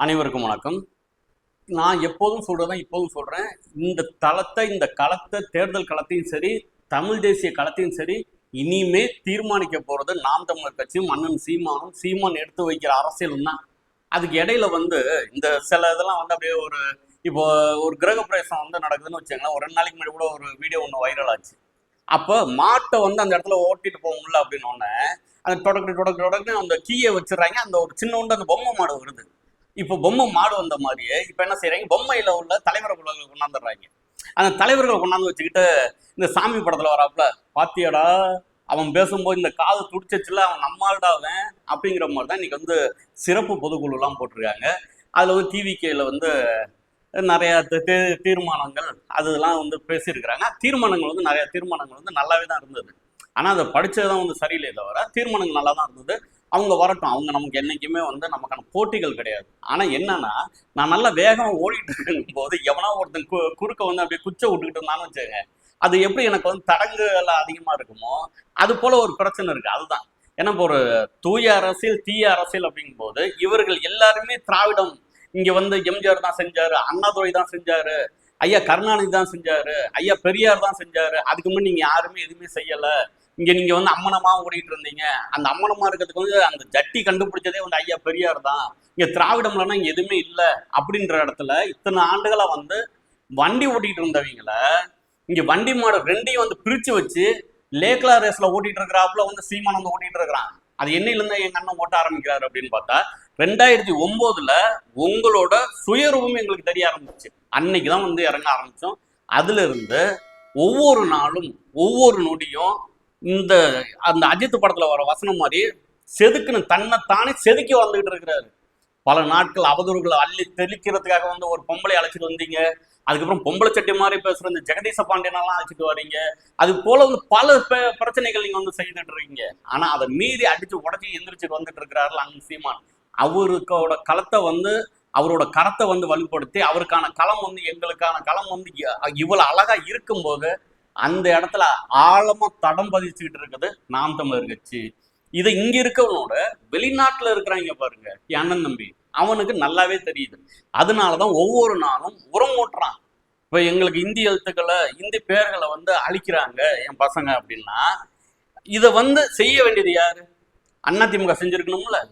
அனைவருக்கும் வணக்கம். நான் எப்போதும் சொல்றதான் இப்போதும் சொல்றேன். இந்த தளத்தை இந்த களத்தை தேர்தல் களத்தையும் சரி தமிழ் தேசிய களத்தையும் சரி இனிமே தீர்மானிக்க போறது நாம் தமிழர் கட்சியும் அண்ணன் சீமானும் சீமான் எடுத்து வைக்கிற அரசியலும் தான். அதுக்கு இடையில வந்து இந்த சில இதெல்லாம் வந்து அப்படியே ஒரு இப்போ ஒரு கிரக பிரவேசம் வந்து நடக்குதுன்னு வச்சுங்களேன் ஒரு ரெண்டு நாளைக்கு முன்னாடி கூட ஒரு வீடியோ ஒன்று வைரல் ஆச்சு. அப்போ மாட்டை வந்து அந்த இடத்துல ஓட்டிட்டு போக முடியல அப்படின்னு உடனே அந்த தொடக்கு தொடக்கு தொடக்குன்னு அந்த கீயை வச்சிடறாங்க. அந்த ஒரு சின்ன உண்டு அந்த பொம்மை மாடு வருது. இப்போ பொம்மை மாடு வந்த மாதிரியே இப்போ என்ன செய்கிறாங்க பொம்மையில் உள்ள தலைவர்களை கொண்டாந்துடுறாங்க. அந்த தலைவர்களை கொண்டாந்து வச்சுக்கிட்டு இந்த சாமி படத்தில் வராப்புல பாத்தியாடா அவன் பேசும்போது இந்த காது துடிச்சிச்சுல அவன் நம்மால்டா அவன் அப்படிங்கிற மாதிரி தான் இன்னைக்கு வந்து சிறப்பு பொதுக்குழுலாம் போட்டிருக்காங்க. அதில் வந்து டிவிகேயில் வந்து நிறைய தீர்மானங்கள் அதெல்லாம் வந்து பேசியிருக்கிறாங்க. தீர்மானங்கள் வந்து நிறைய தீர்மானங்கள் வந்து நல்லாவே தான் இருந்தது. ஆனால் அதை படித்தது தான் வந்து சரியில்லை தவிர தீர்மானங்கள் நல்லா தான் இருந்தது. அவங்க வரட்டும். அவங்க நமக்கு என்னைக்குமே வந்து நமக்கான போட்டிகள் கிடையாது. ஆனால் என்னன்னா நான் நல்லா வேகமாக ஓடிட்டு இருக்கும் போது எவனா ஒருத்தன் கு குறுக்க வந்து அப்படியே குச்சை விட்டுக்கிட்டு இருந்தான்னு வச்சுக்கோங்க. அது எப்படி எனக்கு வந்து தடங்குகள் அதிகமாக இருக்குமோ அது போல ஒரு பிரச்சனை இருக்கு. அதுதான். ஏன்னா இப்போ ஒரு தூய அரசியல் தீய அரசியல் அப்படிங்கும்போது இவர்கள் எல்லாருமே திராவிடம். இங்க வந்து எம்ஜிஆர் தான் செஞ்சாரு அண்ணாதுரை தான் செஞ்சாரு ஐயா கருணாநிதி தான் செஞ்சாரு ஐயா பெரியார் தான் செஞ்சாரு. அதுக்கு முன்னாடி நீங்க யாருமே எதுவுமே செய்யல. இங்க நீங்க வந்து அம்மனமா ஓடிட்டு இருந்தீங்க. அந்த அம்மனமா இருக்கிறதுக்கு வந்து அந்த ஜட்டி கண்டுபிடிச்சதே வந்து ஐயா பெரியார் தான். இங்க திராவிடம்லன்னா இங்க எதுவுமே இல்லை அப்படின்ற இடத்துல இத்தனை ஆண்டுகளா வந்து வண்டி ஓட்டிட்டு இருந்தவங்கள இங்க வண்டி மாடு ரெண்டையும் வந்து பிரிச்சு வச்சு லேக்லா ரேஸ்ல ஓட்டிட்டு இருக்கிறாப்புல வந்து சீமான் வந்து ஓட்டிட்டு இருக்கிறான். அது என்னையில இருந்து எங்க அண்ணன் ஓட்ட ஆரம்பிக்கிறாரு அப்படின்னு பார்த்தா ரெண்டாயிரத்தி ஒன்பதுல உங்களோட சுயரூபம் எங்களுக்கு தெரிய ஆரம்பிச்சு. அன்னைக்கு தான் வந்து இறங்க ஆரம்பிச்சோம். அதுல இருந்து ஒவ்வொரு நாளும் ஒவ்வொரு நொடியும் இந்த அந்த அஜித் படத்துல வர வசனம் மாதிரி செதுக்குன்னு தன்னைத்தானே செதுக்கி வந்துகிட்டு இருக்கிறாரு. பல நாட்கள் அவதூறுகளை அள்ளி தெளிக்கிறதுக்காக வந்து ஒரு பொம்பளை அழைச்சிட்டு வந்தீங்க. அதுக்கப்புறம் பொம்பளை சட்டி மாதிரி பேசுற இந்த ஜெகதீச பாண்டியனெல்லாம் அழைச்சிட்டு வரீங்க. அது போல வந்து பல பிரச்சனைகள் நீங்க வந்து செய்துட்டு இருக்கீங்க. ஆனா அதை மீறி அடிச்சு உடச்சி எந்திரிச்சிட்டு வந்துட்டு இருக்கிறாரு அங்க சீமான். அவருக்கோட களத்தை வந்து அவரோட கரத்தை வந்து வலுப்படுத்தி அவருக்கான களம் வந்து எங்களுக்கான களம் வந்து இவ்வளவு அழகா இருக்கும்போது அந்த இடத்துல ஆழமா தடம் பதிச்சுக்கிட்டு இருக்குது நாம் தமிழர் கட்சி. இதை இங்க இருக்கவனோட வெளிநாட்டுல இருக்கிறாங்க பாருங்க என் அண்ணன் தம்பி. அவனுக்கு நல்லாவே தெரியுது. அதனாலதான் ஒவ்வொரு நாளும் உரம் ஓட்டுறான். இப்ப எங்களுக்கு இந்தி எழுத்துக்களை இந்தி பேர்களை வந்து அழிக்கிறாங்க என் பசங்க அப்படின்னா இதை வந்து செய்ய வேண்டியது யாரு? அண்ணா திமுக செஞ்சிருக்கணும்ல.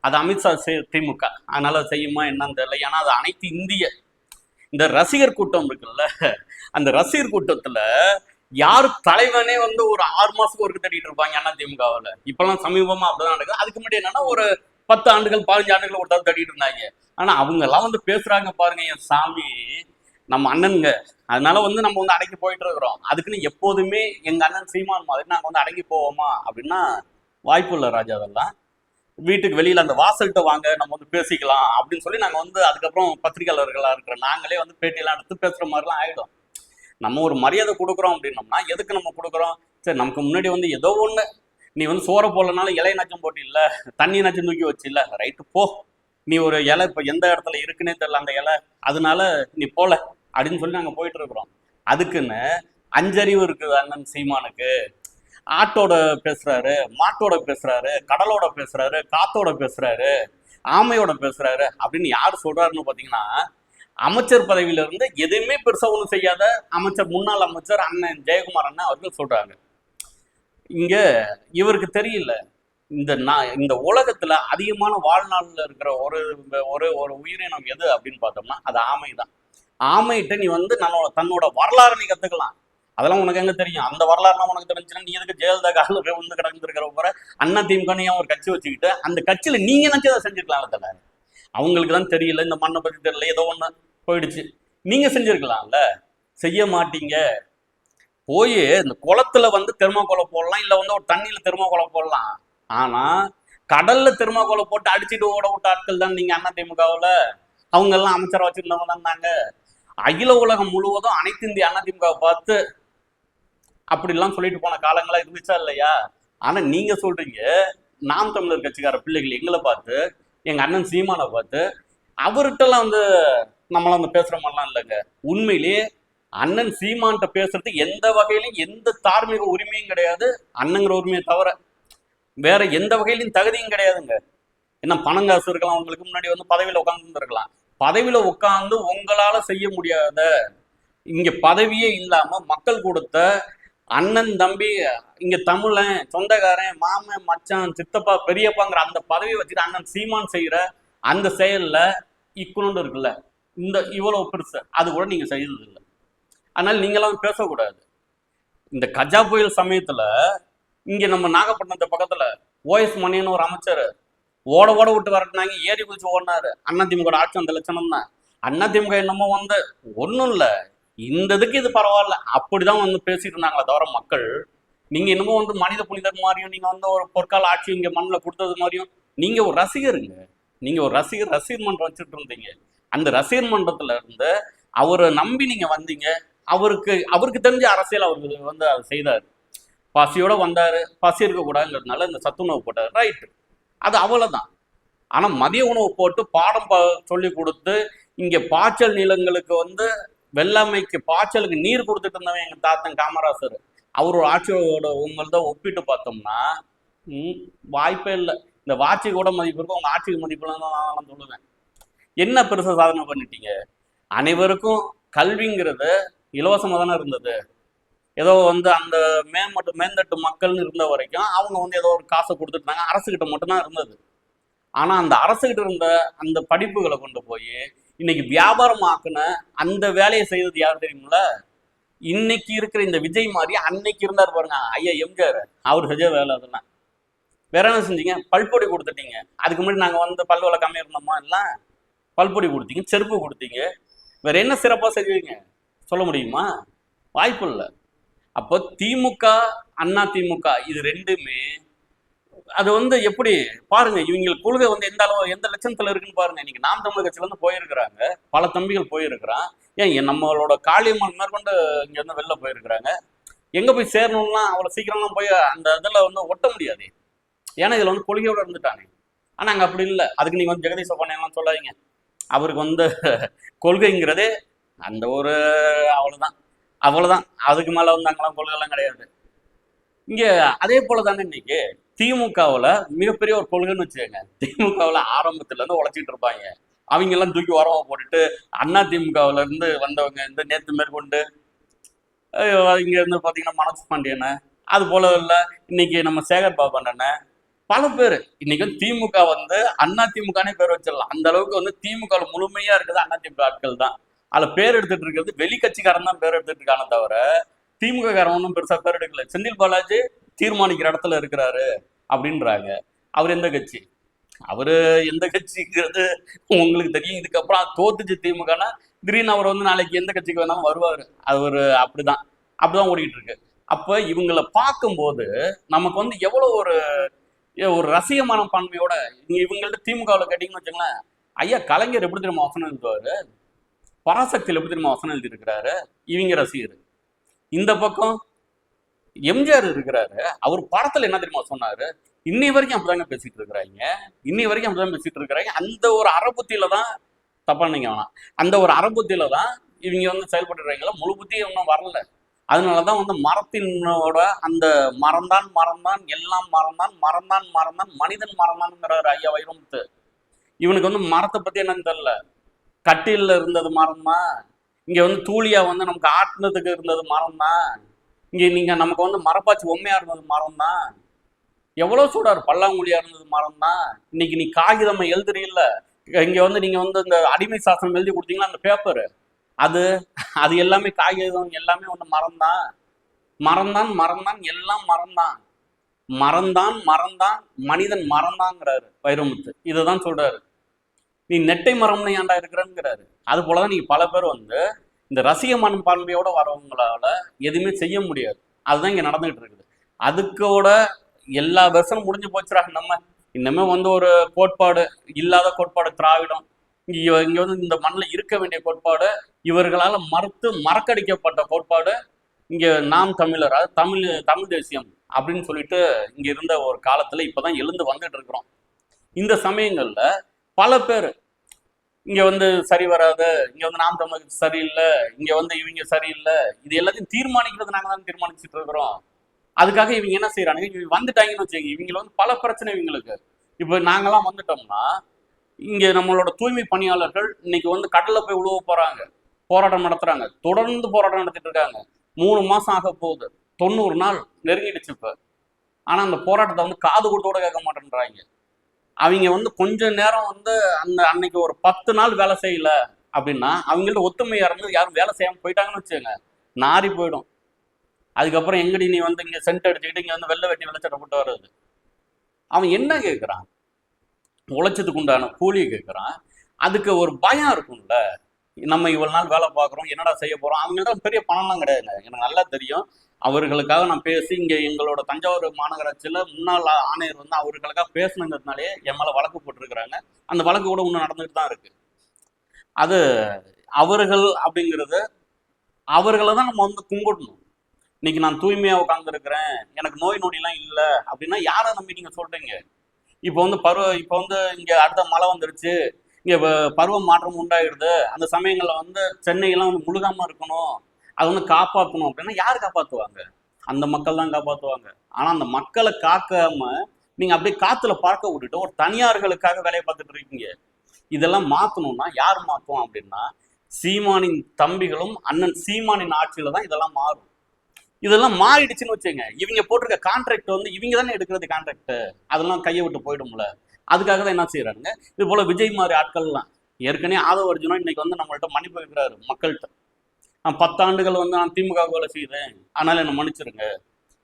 அது அமித்ஷா செய்- திமுக. அதனால செய்யுமா என்னன்னு தெரியல. ஏன்னா அது அனைத்து இந்திய இந்த ரசிகர் கூட்டம் இருக்குல்ல அந்த ரசிகர் கூட்டத்துல யார் தலைவனே வந்து ஒரு ஆறு மாசத்துக்கு ஒருக்கு தேடிட்டு இருப்பாங்க அண்ணா திமுகவில்? இப்பெல்லாம் சமீபமா அப்படிதான் நடக்குது. அதுக்கு முன்னாடி என்னன்னா ஒரு பத்து ஆண்டுகள் பதினஞ்சு ஆண்டுகள் ஒரு தடவை தேடிட்டு இருந்தாங்க. ஆனா அவங்க எல்லாம் வந்து பேசுறாங்க பாருங்க என் சாமி நம்ம அண்ணனுங்க. அதனால வந்து நம்ம வந்து அடங்கி போயிட்டு இருக்கிறோம். அதுக்குன்னு எப்போதுமே எங்க அண்ணன் சீமான் மாதிரி நாங்க வந்து அடங்கி போவோமா அப்படின்னா வாய்ப்பு இல்லை ராஜா அதெல்லாம். வீட்டுக்கு வெளியில அந்த வாசல்கிட்ட வாங்க நம்ம வந்து பேசிக்கலாம் அப்படின்னு சொல்லி நாங்க வந்து அதுக்கப்புறம் பத்திரிகையாளர்களா இருக்கிற நாங்களே வந்து பேட்டியெல்லாம் எடுத்து பேசுற மாதிரிலாம் ஆயிடும். நம்ம ஒரு மரியாதை கொடுக்குறோம் அப்படின்னோம்னா எதுக்கு நம்ம கொடுக்குறோம்? சரி நமக்கு முன்னாடி வந்து ஏதோ ஒண்ணு. நீ வந்து சோற போடலனாலும் இலை நச்சம் போட்டு இல்லை தண்ணி நச்சம் தூக்கி வச்சு இல்லை ரைட்டு போ. நீ ஒரு இலை இப்போ எந்த இடத்துல இருக்குன்னே தெரில அந்த இலை. அதனால நீ போல அப்படின்னு சொல்லி நாங்கள் போயிட்டு இருக்கிறோம். அதுக்குன்னு அஞ்சறிவு இருக்குது அண்ணன் சீமானுக்கு. ஆட்டோட பேசுறாரு மாட்டோட பேசுறாரு கடலோட பேசுறாரு காத்தோட பேசுறாரு ஆமையோட பேசுறாரு அப்படின்னு யார் சொல்றாருன்னு பாத்தீங்கன்னா அமைச்சர் பதவியில இருந்து எதுவுமே பெருசா ஒன்றும் செய்யாத அமைச்சர் முன்னாள் அமைச்சர் அண்ணன் ஜெயக்குமார் அண்ணன் அவர்கள் சொல்றாங்க. இங்க இவருக்கு தெரியல. இந்த நான் இந்த உலகத்துல அதிகமான வாழ்நாள்ல இருக்கிற ஒரு ஒரு ஒரு உயிரினம் எது அப்படின்னு பார்த்தோம்னா அது ஆமை தான் ஆமைகிட்ட நீ வந்து நம்மளோட தன்னோட வரலாறு நீ கத்துக்கலாம். அதெல்லாம் உனக்கு எங்க தெரியும்? அந்த வரலாறுலாம் உனக்கு தெரிஞ்சுன்னா நீ எதுக்கு ஜெயலலிதா காலில் போய் வந்து கிடந்துருக்கிற போற? அண்ணா திமுக ஒரு கட்சி வச்சுக்கிட்டு அந்த கட்சியில நீங்க நினைச்சதை செஞ்சிருக்கலாம் தல அவங்களுக்கு தான் தெரியல இந்த மண்ணை பத்தி தெரியல ஏதோ ஒண்ணு போயிடுச்சு. நீங்க செஞ்சிருக்கலாம்ல? செய்ய மாட்டீங்க. போய் இந்த குளத்துல வந்து தெருமாக்கோலை போடலாம் இல்ல வந்து ஒரு தண்ணியில தெருமாக்கோலை போடலாம். ஆனா கடல்ல தெருமாக்கோலை போட்டு அடிச்சிட்டு ஓட விட்ட ஆட்கள் தான் நீங்க அண்ணா திமுகவுல? அவங்க எல்லாம் அமைச்சரை வச்சிருந்தவங்க தான் அகில உலகம் முழுவதும் அனைத்து இந்திய அண்ணா பார்த்து அப்படிலாம் சொல்லிட்டு போன காலங்களா இருந்துச்சா இல்லையா? ஆனா நீங்க சொல்றீங்க நாம் தமிழர் கட்சிக்கார பிள்ளைகள் எங்களை பார்த்து எங்க அண்ணன் சீமானை பார்த்து அவர்கிட்டலாம் வந்து நம்மளாம் வந்து பேசுற மாதிரிலாம் இல்லைங்க. உண்மையிலேயே அண்ணன் சீமான்ட்ட பேசுறது எந்த வகையிலும் எந்த தார்மீக உரிமையும் கிடையாது. அண்ணங்கிற உரிமையை தவிர வேற எந்த வகையிலும் தகுதியும் கிடையாதுங்க. என்ன பணம் காசு இருக்கலாம் உங்களுக்கு முன்னாடி வந்து பதவியில உட்கார்ந்து இருக்கலாம் பதவியில உட்கார்ந்து உங்களால செய்ய முடியாத இங்க பதவியே இல்லாம மக்கள் கொடுத்த அண்ணன் தம்பி இங்க தமிழன் சொந்தக்காரன் மாமன் மச்சான் சித்தப்பா பெரியப்பாங்கிற அந்த பதவியை வச்சுட்டு அண்ணன் சீமான் செய்யற அந்த செயல்ல இக்குணுண்டு இருக்குல்ல இந்த இவ்வளவு பெருசு அது கூட நீங்க செய்யறது இல்லை. அதனால நீங்களாம் பேசக்கூடாது. இந்த கஜா புயல் சமயத்துல இங்க நம்ம நாகப்பட்டினத்து பக்கத்துல ஓஎஸ் மணின்னு ஒரு அமைச்சர் ஓட ஓட விட்டு வரட்டினாங்க ஏறி குதிச்சு ஓடினாரு. அதிமுக ஆட்சி அந்த லட்சணம் தான் அதிமுக என்னமோ வந்து ஒன்றும் இல்லை. இந்த இதுக்கு இது பரவாயில்ல. அப்படிதான் வந்து பேசிட்டு இருந்தாங்களே தவிர மக்கள் நீங்க என்னமோ வந்து மனித புனிதர் மாதிரியும் நீங்க வந்து ஒரு பொற்கால ஆட்சி இங்க மண்ணில் கொடுத்தது மாதிரியும் நீங்க ஒரு ரசிகருங்க நீங்க ஒரு ரசிகர் ரசிகர் மன்றம் வச்சுட்டு இருந்தீங்க. அந்த ரசிகர் மன்றத்துல இருந்து அவரை நம்பி நீங்க வந்தீங்க. அவருக்கு அவருக்கு தெரிஞ்ச அரசியல் அவருக்கு வந்து அதை செய்தார். பசியோட வந்தார். பசி இருக்கக்கூடாதுங்கிறதுனால இந்த சத்துணவு போட்டார். ரைட்டு அது அவ்வளோதான் ஆனால் மதிய உணவு போட்டு பாடம் ப சொல்லி கொடுத்து இங்கே பாய்ச்சல் நிலங்களுக்கு வந்து வெள்ளாமைக்கு பாய்ச்சலுக்கு நீர் கொடுத்துட்டு இருந்தவன் எங்க தாத்தன் காமராசர். அவரோட ஆட்சியோட உங்கள்த ஒப்பிட்டு பார்த்தோம்னா வாய்ப்பே இல்லை. இந்த வாட்சி கூட மதிப்பு இருக்கும் உங்கள் ஆட்சிக்கு மதிப்புலாம் தான் நான் சொல்லுவேன். என்ன பெருசா சாதனை பண்ணிட்டீங்க? அனைவருக்கும் கல்விங்கிறது இலவசமாக தானே இருந்தது. ஏதோ வந்து அந்த மேம்பட்டு மேந்தட்டு மக்கள்னு இருந்த வரைக்கும் அவங்க வந்து ஏதோ ஒரு காசை கொடுத்துட்டாங்க அரசுக்கிட்ட மட்டும்தான் இருந்தது. ஆனா அந்த அரசுகிட்ட இருந்த அந்த படிப்புகளை கொண்டு போய் இன்னைக்கு வியாபாரம் ஆக்குன அந்த வேலையை செய்தது யார் தெரியுமில்ல? இன்னைக்கு இருக்கிற இந்த விஜய் மாதிரி அன்னைக்கு இருந்தார் பாருங்க. ஐயா எம்ஜிஆர். அவர் செஞ்ச வேலை அதெல்லாம். வேற என்ன செஞ்சீங்க? பல்பொடி கொடுத்துட்டீங்க. அதுக்கு முன்னாடி நாங்கள் வந்து பல் வலை இருந்தோமா? எல்லாம் பல்பொடி கொடுத்தீங்க செருப்பு கொடுத்தீங்க. வேற என்ன சிறப்பாக செய்வீங்க சொல்ல முடியுமா? வாய்ப்பு இல்லை. அப்போ திமுக அண்ணா திமுக இது ரெண்டுமே அது வந்து எப்படி? பாருங்க இவங்க கொள்கை வந்து எந்த அளவு எந்த லட்சணத்துல இருக்குன்னு பாருங்க. இன்னைக்கு நாம் தமிழ் கட்சியில இருந்து போயிருக்கிறாங்க. பல தம்பிகள் போயிருக்கிறான். ஏன் நம்மளோட காளியம்மன் மேற்கொண்டு இங்க இருந்து வெளில போயிருக்கிறாங்க. எங்க போய் சேரணும்னா அவ்வளவு சீக்கிரம்லாம் போய் அந்த இதுல வந்து ஒட்ட முடியாது. ஏன்னா இதுல வந்து கொள்கையோட இருந்துட்டானே ஆனா அங்க அப்படி இல்லை. அதுக்கு நீங்க வந்து ஜெகதீஷ் பண்ணலாம் சொல்லாதீங்க. அவருக்கு வந்து கொள்கைங்கிறதே அந்த ஒரு அவ்வளவுதான். அவ்வளவுதான். அதுக்கு மேல வந்து அங்கெல்லாம் கொள்கைலாம் கிடையாது. இங்க அதே போல தானே இன்னைக்கு? திமுகவில் மிகப்பெரிய ஒரு கொள்கைன்னு வச்சுக்கோங்க. திமுகவில் ஆரம்பத்துலேருந்து உழைச்சிட்டு இருப்பாங்க. அவங்க எல்லாம் தூக்கி உரமா போட்டுட்டு அண்ணா திமுகவுல இருந்து வந்தவங்க இந்த நேற்று மேற்கொண்டு அஹ் இங்க இருந்து பாத்தீங்கன்னா மனோஜ் பாண்டியனை அது போல இல்லை இன்னைக்கு நம்ம சேகர் பாபு பல பேர். இன்னைக்கு வந்து திமுக வந்து அண்ணா திமுகனே பேர் வச்சிடலாம். அந்த அளவுக்கு வந்து திமுக முழுமையாக முழுமையா இருக்குது அண்ணா திமுக ஆட்கள் தான். அதில் பேர் எடுத்துட்டு இருக்கிறது வெளி கட்சிக்காரன் தான் பேர் எடுத்துட்டு இருக்கானே தவிர திமுக காரன் ஒன்றும் பெருசா பேர் எடுக்கல. செந்தில் பாலாஜி தீர்மானிக்கிற இடத்துல இருக்கிறாரு அப்படின்றாங்க. அவர் எந்த கட்சி? அவரு எந்த கட்சிங்கிறது உங்களுக்கு தெரியும். இதுக்கப்புறம் தோத்துச்சு திமுகனா திடீர்னு அவர் வந்து நாளைக்கு எந்த கட்சிக்கு வேணாலும் வருவாரு. அது ஒரு அப்படிதான். அப்படிதான் ஓடிட்டு இருக்கு அப்ப இவங்களை பார்க்கும்போது நமக்கு வந்து எவ்வளவு ஒரு ஒரு ரசிக மனப்பான்மையோட நீங்க இவங்கள்ட்ட திமுகவில் கேட்டீங்கன்னு வச்சுங்களேன் ஐயா கலைஞர் எப்படி தெரியுமா வசனம் எழுதுவாரு? பராசக்தியில் எப்படி தெரியுமா வசனம் எழுதியிருக்கிறாரு? இவங்க ரசிகர். இந்த பக்கம் எம்ஜிஆர் இருக்கிறாரு. அவர் படத்துல என்ன தெரியுமா சொன்னாரு? இன்னை வரைக்கும் அப்படிதாங்க பேசிட்டு இருக்கிறாங்க இன்னை வரைக்கும் அப்படிதான் பேசிட்டு இருக்கிறாங்க அந்த ஒரு அறபுத்தியில தான் தப்பா நீங்க வேணாம் அந்த ஒரு அறபுத்தியில தான் இவங்க வந்து செயல்பட்டுறாங்களா முழு புத்தியும் இன்னும் வரல. அதனாலதான் வந்து மரத்தினோட அந்த மரம்தான் மரம்தான் எல்லாம் மரம்தான் மரம்தான் மரம்தான் மனிதன் மரம்தான்ங்கிறாரு ஐயா வைரமுத்து. இவனுக்கு வந்து மரத்தை பத்தி என்னன்னு தெரியல. கட்டில இருந்தது மரம் தான் இங்க வந்து தூளியா வந்து நமக்கு ஆட்டினதுக்கு இருந்தது மரம் தான் இங்கே நீங்கள் நமக்கு வந்து மரப்பாச்சி உண்மையாக இருந்தது மரம் தான் எவ்வளோ சொல்றாரு பல்லாங்குழியாக இருந்தது மரம் தான் இன்னைக்கு நீ காகிதம் எழுதுறீல்ல. இங்கே வந்து நீங்கள் வந்து இந்த அடிமை சாசனம் எழுதி கொடுத்தீங்களா அந்த பேப்பர் அது அது எல்லாமே காகிதம் எல்லாமே ஒன்று மரம்தான். மறந்தான் மறந்தான் எல்லாம் மரம்தான். மறந்தான் மரம்தான் மனிதன் மரம்தாங்கிறாரு வைரமுத்து. இதுதான் சொல்றாரு. நீ நெட்டை மரம்னு ஏன்டா இருக்கிறேங்கிறாரு அது போலதான் நீங்க பல பேர் வந்து இந்த ரசிக மனப்பான்மையோட வரவங்களால எதுவுமே செய்ய முடியாது. அதுதான் இங்க நடந்துகிட்டு இருக்குது. அதுக்கோட எல்லா வருஷமும் முடிஞ்சு போச்சுடா. நம்ம இன்னமே வந்து ஒரு கோட்பாடு இல்லாத கோட்பாடு திராவிடம். இங்க இங்க வந்து இந்த மண்ணில் இருக்க வேண்டிய கோட்பாடு இவர்களால் மறுத்து மறக்கடிக்கப்பட்ட கோட்பாடு இங்க நாம் தமிழர் அதாவது தமிழ் தமிழ் தேசியம் அப்படின்னு சொல்லிட்டு இங்க இருந்த ஒரு காலத்துல இப்பதான் எழுந்து வந்துட்டு இருக்கிறோம். இந்த சமயங்கள்ல பல பேர் இங்க வந்து சரி வராது இங்க வந்து நாம் தமிழ் சரியில்லை இங்க வந்து இவங்க சரியில்லை இது எல்லாத்தையும் தீர்மானிக்கிறது நாங்க தான் தீர்மானிச்சுட்டு இருக்கிறோம். அதுக்காக இவங்க என்ன செய்யறாங்க இவங்க வந்துட்டாங்கன்னு வச்சுக்கோங்க. இவங்க வந்து பல பிரச்சனை இவங்களுக்கு. இப்போ நாங்கெல்லாம் வந்துட்டோம்னா இங்க நம்மளோட தூய்மை பணியாளர்கள் இன்னைக்கு வந்து கடல்ல போய் உழுவ போறாங்க. போராட்டம் நடத்துறாங்க. தொடர்ந்து போராட்டம் நடத்திட்டு இருக்காங்க. மூணு மாசம் ஆக போகுது. தொண்ணூறு நாள் நெருங்கிடுச்சு இப்ப. ஆனா அந்த போராட்டத்தை வந்து காது கூட்டோட கேட்க மாட்டேன்றாங்க. அவங்க வந்து கொஞ்ச நேரம் வந்து அந்த அன்னைக்கு ஒரு பத்து நாள் வேலை செய்யல அப்படின்னா அவங்கள்ட்ட ஒத்துமையா இருந்து யாரும் வேலை செய்யாம போயிட்டாங்கன்னு வச்சுக்கோங்க. நாரி போயிடும். அதுக்கப்புறம் எங்கடி நீ வந்து இங்க சென்ட் அடிச்சுக்கிட்டு இங்க வந்து வெள்ளை வெட்டி வெள்ளச்சட்டை போட்டு வர்றது? அவன் என்ன கேட்குறான் உழைச்சதுக்கு உண்டான கூலியை கேட்குறான் அதுக்கு ஒரு பயம் இருக்கும்ல. நம்ம இவ்வளவு நாள் வேலை பார்க்குறோம் என்னடா செய்ய போகிறோம் அவங்கள்ட்ட பெரிய பணம்லாம் கிடையாதுங்க. எனக்கு நல்லா தெரியும். அவர்களுக்காக நான் பேசி இங்கே எங்களோட தஞ்சாவூர் மாநகராட்சியில் முன்னாள் ஆணையர் வந்து அவர்களுக்காக பேசணுங்கிறதுனாலே என் மேலே வழக்கு போட்டிருக்கிறாங்க. அந்த வழக்கு கூட இன்னும் நடந்துகிட்டு தான் இருக்கு. அது அவர்கள் அப்படிங்கிறது அவர்களை தான் நம்ம வந்து கும்பிடணும். இன்னைக்கு நான் தூய்மையாக உட்காந்துருக்கிறேன் எனக்கு நோய் நொடிலாம் இல்லை அப்படின்னா யாரை நம்பி நீங்கள் சொல்கிறீங்க இப்போ வந்து பருவ இப்போ வந்து இங்கே அடுத்த மழை வந்துருச்சு. இங்க பருவம் பருவ மாற்றம் உண்டாயிடுது அந்த சமயங்கள்ல வந்து சென்னையெல்லாம் வந்து முழுகாம இருக்கணும். அதை வந்து காப்பாற்றணும் அப்படின்னா யார் காப்பாத்துவாங்க? அந்த மக்கள் தான் காப்பாத்துவாங்க. ஆனா அந்த மக்களை காக்காம நீங்க அப்படியே காத்துல பார்க்க விட்டுட்டு ஒரு தனியார்களுக்காக வேலையை பார்த்துட்டு இருக்கீங்க. இதெல்லாம் மாத்தணும்னா யார் மாத்துவோம் அப்படின்னா சீமானின் தம்பிகளும் அண்ணன் சீமானின் ஆட்சியில தான் இதெல்லாம் மாறும். இதெல்லாம் மாறிடுச்சுன்னு வச்சுங்க இவங்க போட்டிருக்க கான்ட்ராக்ட் வந்து இவங்க தானே எடுக்கிறது கான்ட்ராக்ட் அதெல்லாம் கையை விட்டு போயிடும்ல. அதுக்காக தான் என்ன செய்யறாங்க இது போல விஜய் மாதிரி ஆட்கள்லாம் ஏற்கனவே ஆதவ அர்ஜுனா இன்னைக்கு வந்து நம்மள்ட்ட மன்னிப்பு வைக்கிறாரு மக்கள்கிட்ட. நான் பத்தாண்டுகள் வந்து நான் திமுக வேலை செய்கிறேன் அதனால என்னை மன்னிச்சிருங்க.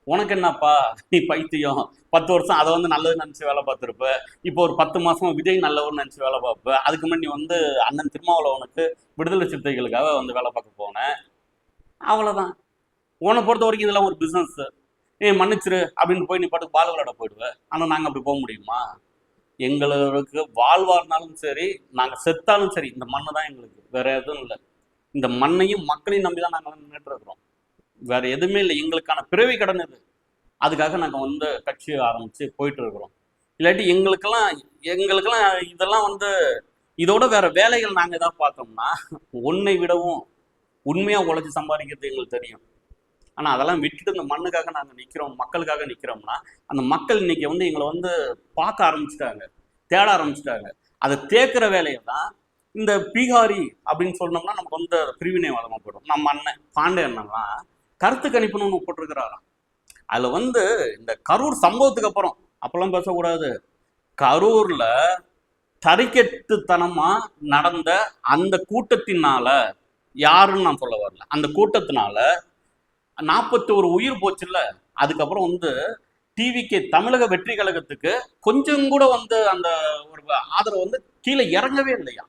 உனக்கு என்னப்பா? நீ பைத்தியம். பத்து வருஷம் அதை வந்து நல்லது நினைச்சு வேலை பார்த்துருப்ப. இப்போ ஒரு பத்து மாசம் விஜய் நல்லவர்னு நினைச்சு வேலை பார்ப்ப. அதுக்கு முன்னாடி நீ வந்து அண்ணன் திருமாவளவனுக்கு விடுதலை சிறுத்தைகளுக்காக வந்து வேலை பார்க்க போனேன் அவ்வளோதான் உன்னை பொறுத்த வரைக்கும் இதெல்லாம் ஒரு பிசினஸ் நீ மன்னிச்சிரு. அப்படின்னு போய் நீ பாட்டுக்கு பால் விளையாட போயிடுவேன் ஆனால் நாங்கள் அப்படி போக முடியுமா? எங்களுக்கு வாழ்வா இருந்தாலும் சரி நாங்கள் செத்தாலும் சரி இந்த மண்ணு தான் எங்களுக்கு. வேற எதுவும் இல்லை. இந்த மண்ணையும் மக்களையும் நம்பி தான் நாங்கள் நின்றுட்டு இருக்கிறோம். வேற எதுவுமே இல்லை. எங்களுக்கான பிறவி கடன் இது. அதுக்காக நாங்கள் வந்து கட்சி ஆரம்பித்து போயிட்டு இருக்கிறோம். இல்லாட்டி எங்களுக்கெல்லாம் எங்களுக்கெல்லாம் இதெல்லாம் வந்து இதோட வேற வேலைகள் நாங்கள் எதாவது பார்த்தோம்னா ஒன்றை விடவும் உண்மையாக உழைச்சி சம்பாதிக்கிறது எங்களுக்கு தெரியும். ஆனா அதெல்லாம் விட்டுட்டு இந்த மண்ணுக்காக நாங்க நிக்கிறோம் மக்களுக்காக நிக்கிறோம்னா அந்த மக்கள் இன்னைக்கு வந்து எங்களை வந்து பார்க்க ஆரம்பிச்சிட்டாங்க தேட ஆரம்பிச்சிட்டாங்க. அதை தேக்குற வேலையை தான் இந்த பீகாரி அப்படின்னு சொன்னோம்னா நமக்கு வந்து பிரிவினைவாதமாக போயிடும். நம்ம அண்ணன் பாண்டே அண்ணன்லாம் கருத்து கணிப்புன்னு ஒன்று போட்டிருக்கிறாராம். அதுல வந்து இந்த கரூர் சம்பவத்துக்கு அப்புறம் அப்பெல்லாம் பேசக்கூடாது. கரூர்ல தறிக்கெட்டுத்தனமா நடந்த அந்த கூட்டத்தினால யாருன்னு நான் சொல்ல வரல. அந்த கூட்டத்தினால நாற்பத்தி ஒரு உயிர் போச்சுல்ல? அதுக்கப்புறம் வந்து டிவிக்கு தமிழக வெற்றி கழகத்துக்கு கொஞ்சம் கூட வந்து அந்த ஒரு ஆதரவு வந்து கீழே இறங்கவே இல்லையா?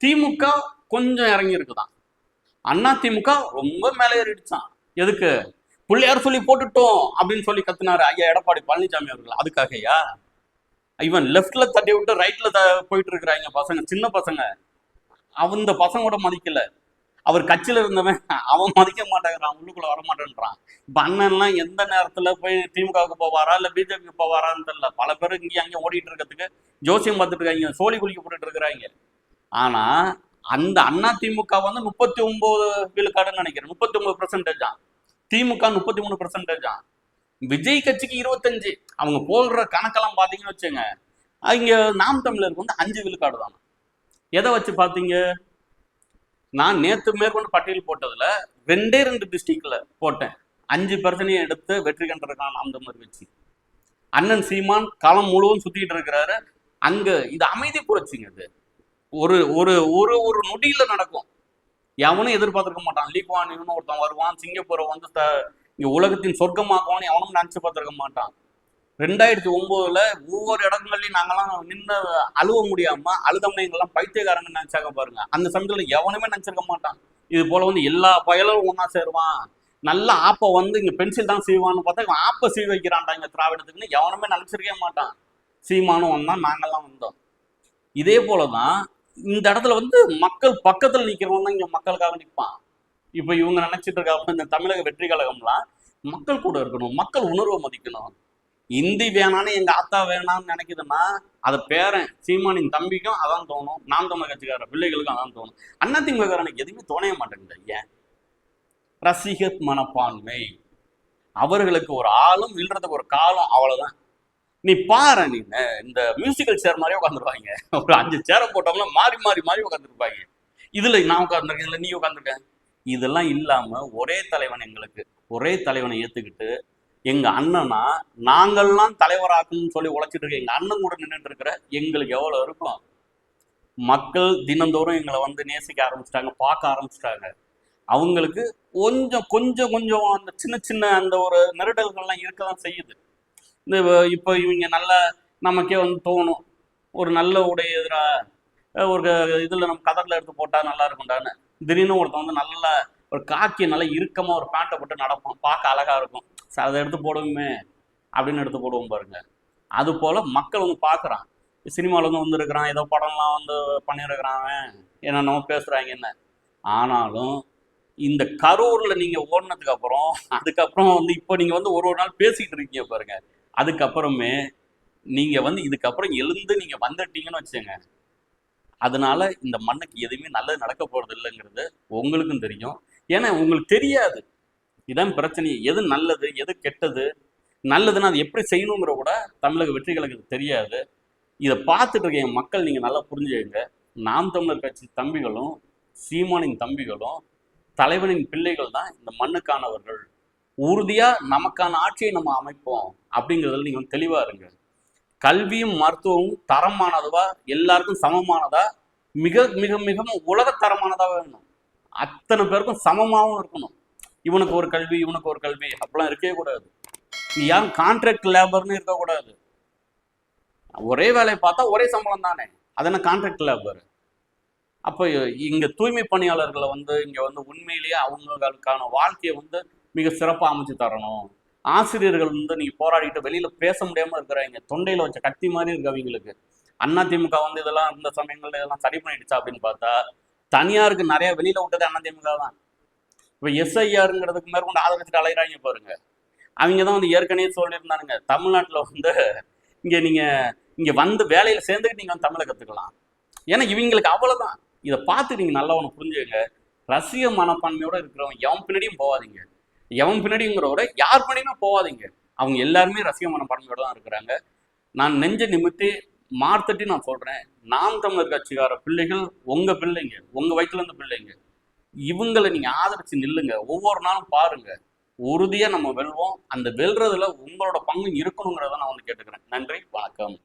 திமுக கொஞ்சம் இறங்கி இருக்குதான் அண்ணா திமுக ரொம்ப மேலே ஏறிடுச்சான் எதுக்கு? பிள்ளையார் சொல்லி போட்டுட்டோம் அப்படின்னு சொல்லி கத்துனாரு ஐயா எடப்பாடி பழனிசாமி அவர்கள். அதுக்காகயா? இவன் லெஃப்ட்ல தட்டி விட்டு ரைட்ல போயிட்டு இருக்கிறாங்க பசங்க சின்ன பசங்க. அந்த பசங்களோட மதிக்கல. அவர் கட்சியில இருந்தவன் அவன் மதிக்க மாட்டேங்கிறான் உள்ளுக்குள்ள வர மாட்டேன்றான். இப்ப அண்ணன்லாம் எந்த நேரத்துல போய் திமுகவுக்கு போவாரா இல்ல பிஜேபிக்கு போவாரான்னு தெரியல. பல பேர் இங்கேயும் அங்கேயும் ஓடிட்டு இருக்கிறதுக்கு ஜோசியம் பார்த்துட்டு இருக்காங்க சோழி குளிக்க போட்டுட்டு இருக்கிறாங்க. ஆனா அந்த அண்ணா திமுக வந்து முப்பத்தி ஒன்பது விழுக்காடுன்னு நினைக்கிறேன். முப்பத்தி ஒன்பது பெர்சன்டேஜா திமுக முப்பத்தி மூணு பெர்சன்டேஜா விஜய் கட்சிக்கு இருபத்தஞ்சு. அவங்க போடுற கணக்கெல்லாம் பாத்தீங்கன்னு வச்சுங்க இங்க நாம் தமிழருக்கு வந்து அஞ்சு விழுக்காடு தான்? எதை வச்சு பாத்தீங்க நான் நேற்று மேற்கொண்டு பட்டியல் போட்டதுல ரெண்டே ரெண்டு டிஸ்ட்ரிக்ட்ல போட்டேன். அஞ்சு பிரச்சனையை எடுத்து வெற்றி கண்டிருக்கான் அந்த மாதிரி வச்சு அண்ணன் சீமான் களம் முழுவதும் சுத்திட்டு இருக்கிறாரு. அங்க இது அமைதி புரட்சிங்க இது. ஒரு ஒரு ஒரு ஒரு நொடியில நடக்கும். எவனும் எதிர்பார்த்திருக்க மாட்டான். லீக்வான் ஒருத்தன் வருவான் சிங்கப்பூரை வந்து இங்க உலகத்தின் சொர்க்கமாக்குவான்னு எவனும் நினைச்சு பார்த்திருக்க மாட்டான். ரெண்டாயிரத்தி ஒன்பதுல ஒவ்வொரு இடங்கள்லயும் நாங்கெல்லாம் நின்று அழுவ முடியாம அழுதவங்க எங்கெல்லாம் பைத்தியக்காரங்க நினைச்சாங்க பாருங்க. அந்த சமயத்துல எவனுமே நினைச்சிருக்க மாட்டான். இது போல வந்து எல்லா பயலும் ஒன்னா சேருவான். நல்ல ஆப்பை வந்து இங்க பென்சில் தான் செய்வான்னு பார்த்தா ஆப்பை சீ வைக்கிறான்டா இங்க திராவிடத்துக்குன்னு எவனுமே நினைச்சிருக்கவே மாட்டான். சீமானும் வந்தான் நாங்கெல்லாம் வந்தோம். இதே போலதான் இந்த இடத்துல வந்து மக்கள் பக்கத்துல நிக்கிறவன் தான் இங்க மக்களுக்காக நிற்பான் இப்ப இவங்க நினைச்சிட்டு இருக்காங்க இந்த தமிழக வெற்றி கழகம்லாம் மக்கள் கூட இருக்கணும் மக்கள் உணர்வை மதிக்கணும். இந்தி வேணான்னு எங்க ஆத்தா வேணான்னு நினைக்குதுன்னா அதை பேரன் சீமானின் தம்பிக்கும் அதான் தோணும். நாம் தமிழ் கட்சிக்கார பிள்ளைகளுக்கும் அதான் தோணும். அண்ணாதிமுககாரனுக்கு எதுவுமே தோணவே மாட்டேங்குது ஏன் ரசிகத் மனப்பான்மை. அவர்களுக்கு ஒரு ஆளும் விழுறதுக்கு ஒரு காலம் அவ்வளவுதான். நீ பாரு நீ இந்த மியூசிக்கல் சேர் மாதிரியே உட்காந்துருப்பாங்க ஒரு அஞ்சு சேரை போட்டோம்னா மாறி மாறி மாறி உட்காந்துருப்பாங்க இதுல நான் உட்காந்துருக்கேன் இதுல நீ உட்காந்துருக்க இதெல்லாம் இல்லாம ஒரே தலைவன் எங்களுக்கு ஒரே தலைவனை ஏத்துக்கிட்டு எங்க அண்ணனா நாங்கள்லாம் தலைவராக்கணும்னு சொல்லி உழைச்சிட்டு இருக்க எங்க அண்ணன் கூட நின்றுட்டு இருக்கிற எங்களுக்கு எவ்வளவு இருக்கும் மக்கள் தினந்தோறும் எங்களை வந்து நேசிக்க ஆரம்பிச்சிட்டாங்க பார்க்க ஆரம்பிச்சிட்டாங்க. அவங்களுக்கு கொஞ்சம் கொஞ்சம் கொஞ்சம் அந்த சின்ன சின்ன அந்த ஒரு நெருடல்கள்லாம் இருக்க தான் செய்யுது. இந்த இப்போ இவங்க நல்ல நமக்கே வந்து தோணும் ஒரு நல்ல உடை எதிரா அஹ் ஒரு இதில் நம்ம கதரில் எடுத்து போட்டால் நல்லா இருக்கும்டான்னு. திடீர்னு ஒருத்தன் வந்து நல்ல ஒரு காக்கி நல்லா இறுக்கமாக ஒரு பேண்ட்டை போட்டு நடப்போம் பார்க்க அழகாக இருக்கும். சார் அதை எடுத்து போடுவோமே அப்படின்னு எடுத்து போடுவோம் பாருங்க. அது போல் மக்கள் வந்து பார்க்குறான். சினிமாவில் வந்து வந்திருக்கிறான். ஏதோ படம்லாம் வந்து பண்ணியிருக்கிறான் அவன். என்னென்னமோ பேசுகிறாங்க என்ன. ஆனாலும் இந்த கரூரில் நீங்கள் ஓடினதுக்கு அப்புறம் அதுக்கப்புறம் வந்து இப்போ நீங்கள் வந்து ஒரு ஒரு நாள் பேசிக்கிட்டு இருக்கீங்க பாருங்க. அதுக்கப்புறமே நீங்கள் வந்து இதுக்கப்புறம் எழுந்து நீங்கள் வந்துட்டீங்கன்னு வச்சுங்க அதனால இந்த மண்ணுக்கு எதுவுமே நல்லது நடக்க போகிறது இல்லைங்கிறது உங்களுக்கும் தெரியும். ஏன்னா உங்களுக்கு தெரியாது. இதான் பிரச்சனை. எது நல்லது எது கெட்டது நல்லதுன்னா அது எப்படி செய்யணுங்கிற கூட தமிழக வெற்றி கழகத்துக்கு தெரியாது. இதை பார்த்துட்டு இருக்க என் மக்கள் நீங்கள் நல்லா புரிஞ்சுக்கங்க. நாம் தமிழர் கட்சி தம்பிகளும் சீமானின் தம்பிகளும் தலைவனின் பிள்ளைகள் தான் இந்த மண்ணுக்கானவர்கள். உறுதியாக நமக்கான ஆட்சியை நம்ம அமைப்போம் அப்படிங்கிறதுல நீங்கள் வந்து தெளிவா இருங்க. கல்வியும் மருத்துவமும் தரமானதுவா? எல்லாருக்கும் சமமானதா? மிக மிக மிக உலக தரமானதாக வேணும்? அத்தனை பேருக்கும் சமமாகவும் இருக்கணும். இவனுக்கு ஒரு கல்வி இவனுக்கு ஒரு கல்வி. அப்படிலாம் இருக்கவே கூடாது. நீ யாரும் கான்ட்ராக்ட் லேபர்னு இருக்கக்கூடாது ஒரே வேலையை பார்த்தா ஒரே சம்பளம் தானே. அதென்ன கான்ட்ராக்ட் லேபர் அப்போ இங்க தூய்மை பணியாளர்களை வந்து இங்க வந்து உண்மையிலேயே அவங்களுக்கான வாழ்க்கையை வந்து மிக சிறப்பா அமைச்சு தரணும். ஆசிரியர்கள் வந்து நீங்கள் போராடிட்டு வெளியில பேச முடியாம இருக்கிறாங்க. தொண்டையில வச்ச கத்தி மாதிரி இருக்கு அவங்களுக்கு. அண்ணா திமுக வந்து இதெல்லாம் இந்த சமயங்கள்ல இதெல்லாம் சரி பண்ணிடுச்சா அப்படின்னு பார்த்தா தனியாருக்கு நிறைய வெளியில விட்டது அண்ணன் திமுக தான் இப்போ எஸ்ஐஆருங்கிறதுக்கு மேற்கொண்டு ஆதரிச்சுட்டு அலைகிறாங்க பாருங்க. அவங்க தான் வந்து ஏற்கனவே சொல்லியிருந்தானுங்க. தமிழ்நாட்டில் வந்து இங்கே நீங்கள் இங்கே வந்து வேலையில் சேர்ந்துக்கிட்டு நீங்கள் வந்து தமிழை கற்றுக்கலாம் ஏன்னா இவங்களுக்கு அவ்வளோதான் இதை பார்த்து நீங்கள் நல்லா ஒன்று புரிஞ்சுங்க ரசிக மனப்பான்மையோடு இருக்கிறவங்க எவன் பின்னாடியும் போகாதீங்க. எவன் பின்னாடிங்கிறவரை யார் பின்னாடியுமே போகாதீங்க. அவங்க எல்லாருமே ரசிக மனப்பான்மையோடு தான் இருக்கிறாங்க. நான் நெஞ்ச நிமித்தி மார்த்தட்டி நான் சொல்கிறேன் நாம் தமிழர் கட்சிக்கார பிள்ளைகள் உங்கள் பிள்ளைங்க உங்கள் வயிற்றுலேருந்து பிள்ளைங்க இவங்களை நீங்கள் ஆதரித்து நில்லுங்க. ஒவ்வொரு நாளும் பாருங்க. உறுதியாக நம்ம வெல்வோம். அந்த வெல்றதுல உங்களோட பங்கு இருக்கணுங்கிறத நான் வந்து கேட்டுக்கிறேன். நன்றி வணக்கம்.